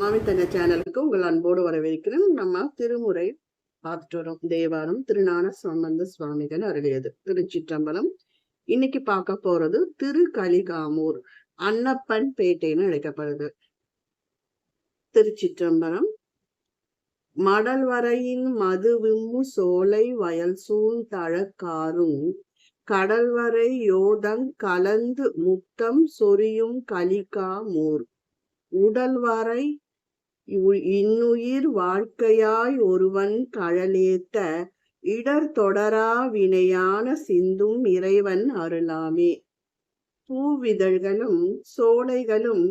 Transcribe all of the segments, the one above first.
மாவித்தங்க சேனலுக்கு உங்கள் அன்போடு வரவேற்கிறேன். நம்ம திருமுறை பார்த்துட்டு வரோம். தேவாரம் திருநான சம்பந்த சுவாமிகள் அருளியது. திருச்சிற்றம்பலம். இன்னைக்கு பார்க்க போறது திரு கலிகாமூர் அன்னப்பன் பேட்டைன்னு அழைக்கப்படுது. திருச்சிற்றம்பலம். மடல்வரையின் மது விம்மு சோலை வயல் சூழ் தழக்காரும் கடல்வரை யோதங் கலந்து முத்தம் சொரியும் கலிகா மூர் உடல் வரை இன்னுயிர் வாழ்க்கையாய் ஒருவன் தழலேத்த இடர் தொடரா வினையான சிந்தும் இறைவன் அருளாமே. பூவிதழ்களும் சோலைகளும்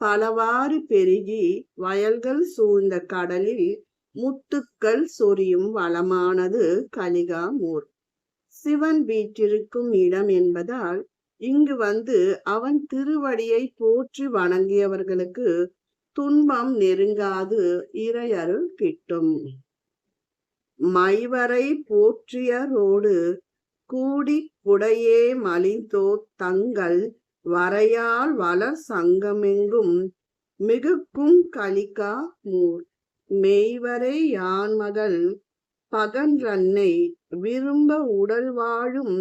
பலவாறு பெருகி வயல்கள் சூழ்ந்த கடலில் முத்துக்கள் சொரியும் வளமானது கலிகாமூர். சிவன் வீற்றிருக்கும் இடம் என்பதால் இங்கு வந்து அவன் திருவடியை போற்றி வணங்கியவர்களுக்கு துன்பம் நெருங்காது இறையருள் கிட்டும். மைவரை போற்றியரோடு கூடி குடையே மலிந்தோ தங்கள் வரையால் வளர் சங்கமெங்கும் மிகுக்கும் கலிகா மூர். மெய்வரை யான் மகள் பகன்றன்னை விரும்ப உடல் வாழும்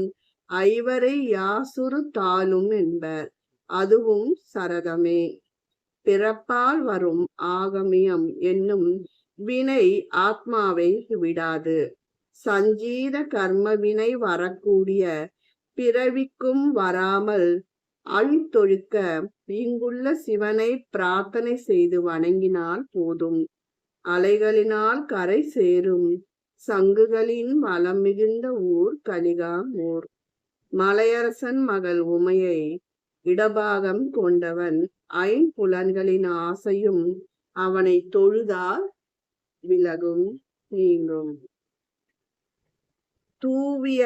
ஐவரை யாசுரு தாளும் என்பர். அதுவும் சரதமே. பிறப்பால் வரும் ஆகமியம் என்னும் வினை ஆத்மாவை விடாது. சஞ்சீத கர்ம வினை வரக்கூடிய பிறவிக்கும் வராமல் அழித்தொழுக்க இங்குள்ள சிவனை பிரார்த்தனை செய்து வணங்கினால் போதும். அலைகளினால் கரை சேரும் சங்குகளின் வளம் மிகுந்த ஊர் கலிகாம் ஊர் மலையரசன் மகள் உமையை இடபாகம் கொண்டவன் ஐம்புலன்களின் ஆசையும் அவனை தொழுதால் விலகும் நீங்கும். தூவிய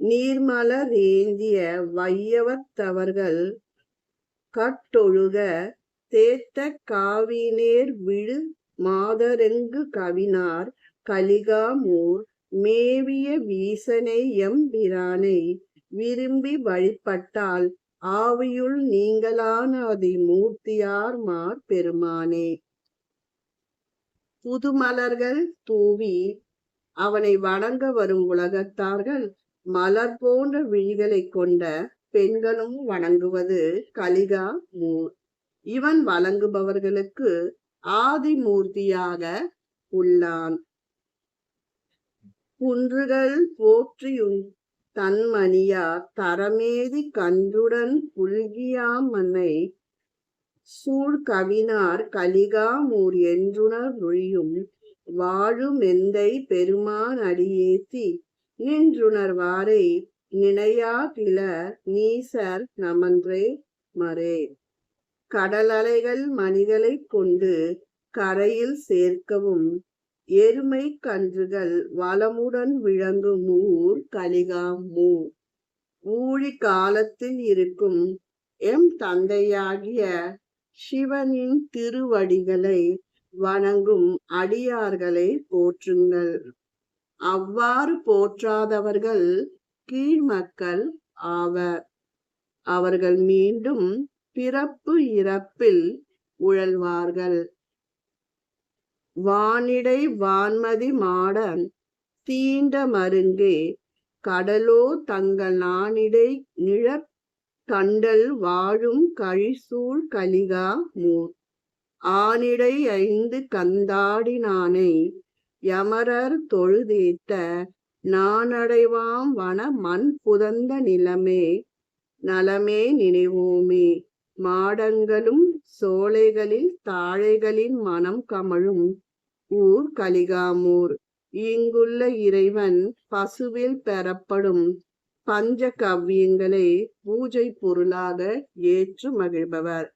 நீர்மலர் ஏந்திய வையவத்தவர்கள் கட்டொழுக தேத்த காவினேர் விழு மாதரெங்கு கவினார் கலிகாமூர் மேவிய வீசனை எம்பிரானை விரும்பி வழிபட்டால் ஆவியுள் நீங்களான அதி மூர்த்தியார் மார் பெருமானே. புதுமலர்கள் தூவி அவனை வணங்க வரும் உலகத்தார்கள் மலர் போன்ற விழிகளை கொண்ட பெண்களும் வணங்குவது கலிகா மூர் இவன் வழங்குபவர்களுக்கு ஆதிமூர்த்தியாக உள்ளான். குன்றுகள் போற்றியும் தன்மணியார் தரமேதி கன்றுடன் புல்கியாமனை சூழ் கவினார் கலிகாமூர் என்றுணர் ஒழியும் வாழும் எந்தை பெருமான் அடியேத்தி நின்றுணர்வாரை நினையா கிள நீசர் நமன்றே மரே கடலலைகள் மணிகளைக் கொண்டு கரையில் சேர்க்கவும் எருமை கன்றுகள் வளமுடன் விளங்கும் ஊர் கலிகாமூ ஊழி காலத்தில் இருக்கும் எம் தந்தையாகிய சிவனின் திருவடிகளை வணங்கும் அடியார்களை போற்றுங்கள். அவ்வாறு போற்றாதவர்கள் கீழ்மக்கள் ஆவர். அவர்கள் மீண்டும் பிறப்பு இறப்பில் உழல்வார்கள். வானிடை வான்மதி மாடன் தீண்ட மருங்கே கடலோ தங்கள் நானிடை நிழற் கண்டல் வாழும் கழிசூழ் கலிகா மூர். ஆனிடை ஐந்து கந்தாடினானை யமரர் தொழுதேத்த நானடைவாம் வன மண் புதந்த நிலமே நலமே நினைவோமே. மாடங்களும் சோலைகளில் தாழைகளின் மனம் கமழும் ஊர் கலிகாமூர். இங்குள்ள இறைவன் பசுவில் பெறப்படும் பஞ்ச கவ்யங்களை பூஜை பொருளாக ஏற்று மகிழ்பவர்.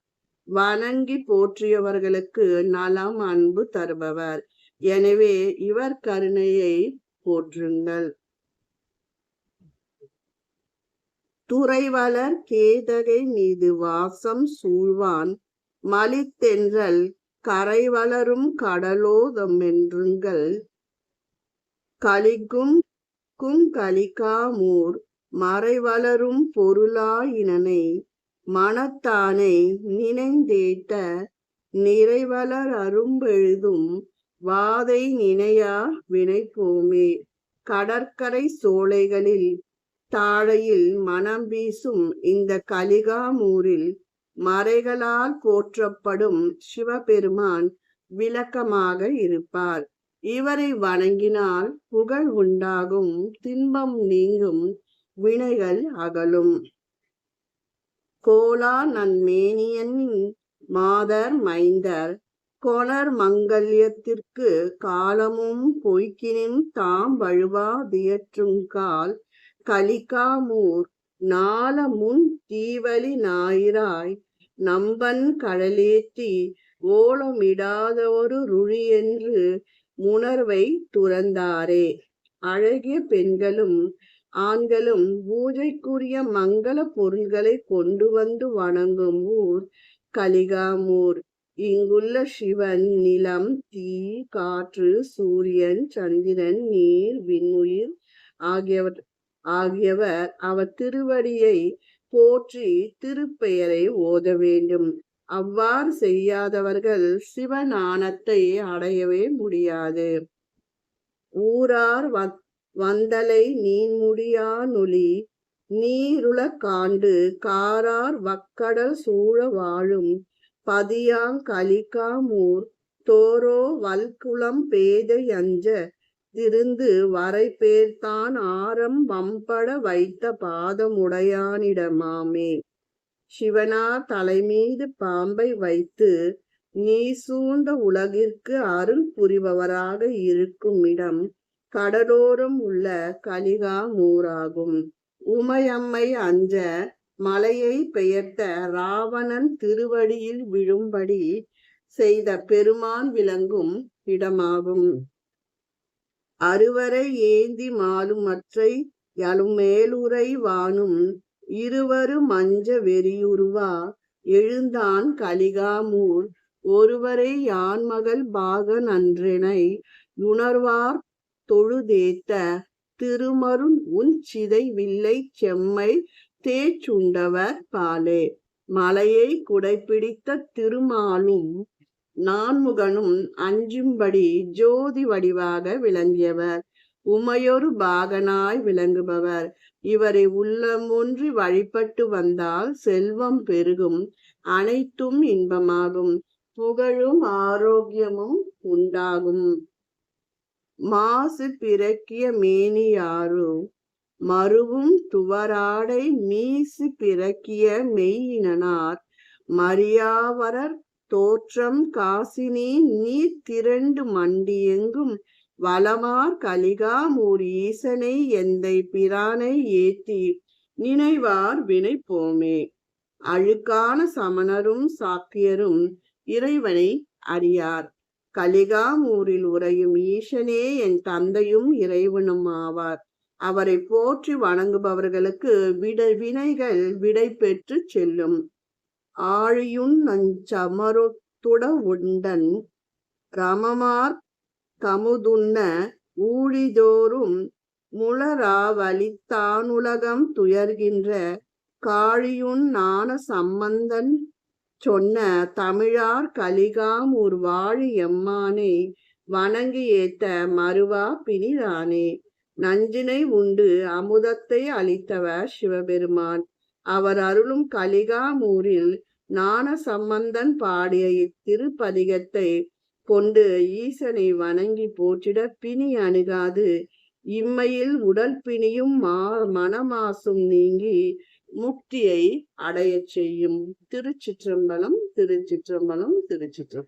வணங்கி போற்றியவர்களுக்கு நலம் அன்பு தருபவர். எனவே இவர் கருணையை போற்றுங்கள். துறைவளர் கேதகை மீது வாசம் சூழ்வான். மலித்தென்றல் கரை வளரும் கடலோதம் என்றுங்கள் கலிக்கும் குங்கலிகாமூர் மறைவளரும் பொருளாயினனை மனத்தானை நினைந்தேட்ட நிறைவலர் அரும்பெழுதும் வாதை நினையா வினைப்போமே கடற்கரை சோலைகளில் தாழையில் மனம் வீசும் இந்த கலிகாமூரில் மறைகளால் போற்றப்படும் சிவபெருமான் விளக்கமாக இருப்பார். இவரை வணங்கினால் புகழ் உண்டாகும் தின்பம் நீங்கும் வினைகள் அகலும். கோலா நன்மேனியனின் மாதர் மைந்தர் கொணர் மங்கல்யத்திற்கு காலமும் பொய்க்கினும் தாம் வழுவா தியற்றும் கால் கலிகாமூர் நாள முன் தீவலி ஞாயிறாய் நம்பன் கடலேற்றி ஓலமிடாதொரு ருழி என்று உணர்வை துறந்தாரே. அழகிய பெண்களும் ஆண்களும் பூஜைக்குரிய மங்கள பொருள்களை கொண்டு வந்து வணங்கும் ஊர் கலிகாமூர். இங்குள்ள சிவன் நிலம் தீ காற்று சூரியன் சந்திரன் நீர் விண்ணுயிர் ஆகியவர் ஆகியவர் அவர் திருவடியை போற்றி திருப்பெயரை ஓத வேண்டும். அவ்வாறு செய்யாதவர்கள் சிவஞானத்தை அடையவே முடியாது. ஊரார் வந்தலை நீன்முடியா நொலி நீருள காண்டு காரார் வக்கடல் சூழ வாழும் பதியாங் கலிகாமூர் தோரோ வல்குளம் பேதை இருந்து திருந்து வரை ஆரம் வம்பட வைத்த பாதமுடையானிடமாமே. சிவனா தலைமீது பாம்பை வைத்து நீ சூழ்ந்த உலகிற்கு அருள் புரிபவராக இருக்கும் இடம் கடலோரம் உள்ள கலிகா மூராகும். உமையம்மை அஞ்ச மலையை பெயர்த்த ராவணன் திருவடியில் விழும்படி செய்த பெருமான் விளங்கும் இடமாகும். அறுவரை ஏந்தி மாலும் மற்றை மேலுரை வானும் இருவரு மஞ்ச வெறியுருவா. எழுந்தான் கலிகாமூர் ஒருவரை யான்மகள் பாகன் அன்றெனை உணர்வார் தொழுதேத்த திருமருண் உன் சிதை வில்லை செம்மை தேச்சுண்டவர் பாலே. மலையை குடைப்பிடித்த திருமாலும் நான்முகனும் அஞ்சும்படி ஜோதி வடிவாக விளங்கியவர். உமையொரு பாகனாய் விளங்குபவர். இவரை உள்ளமொன்றி வழிபட்டு வந்தால் செல்வம் பெருகும். அனைத்தும் இன்பமாகும். புகழும் ஆரோக்கியமும் உண்டாகும். மாசு பிறக்கிய மேனியாரு. மருவும் துவராடை மீசு பிறக்கிய மெய்யினார் மரியாவரர் தோற்றம் காசினி நீர் திரண்டு மண்டியெங்கும் வளமார் கலிகாமூர் ஈசனை எந்தை பிரானை ஏத்தி நினைவார் வினை போமே. அழுக்கான சமணரும் சாக்கியரும் இறைவனை அறியார். கலிகாமூரில் உறையும் ஈசனே என் தந்தையும் இறைவனும் ஆவார். அவரை போற்றி வணங்குபவர்களுக்கு விட வினைகள் விடை பெற்று செல்லும். ஆழியுன் நஞ்சமருத்துட உண்டன் ரமமார் தமுதுண்ண ஊழிதோறும் முளராவலித்தானுலகம் துயர்கின்ற காழியுன் ஞான சம்பந்தன் சொன்ன தமிழார் கலிகாம் ஒரு வாழி எம்மானே வணங்கி ஏத்த மறுவா பிணிதானே நஞ்சினை உண்டு அமுதத்தை அளித்தவர் சிவபெருமான். அவர் அருளும் கலிகாமூரில் ஞான சம்பந்தன் பாடிய இத்திருப்பதிகத்தை கொண்டு ஈசனை வணங்கி போற்றிட பிணி அணுகாது. இம்மையில் உடல் பிணியும் மா மனமாசும் நீங்கி முக்தியை அடையச் செய்யும். திருச்சிற்றம்பலம் திருச்சிற்றம்பலம் திருச்சிற்றம்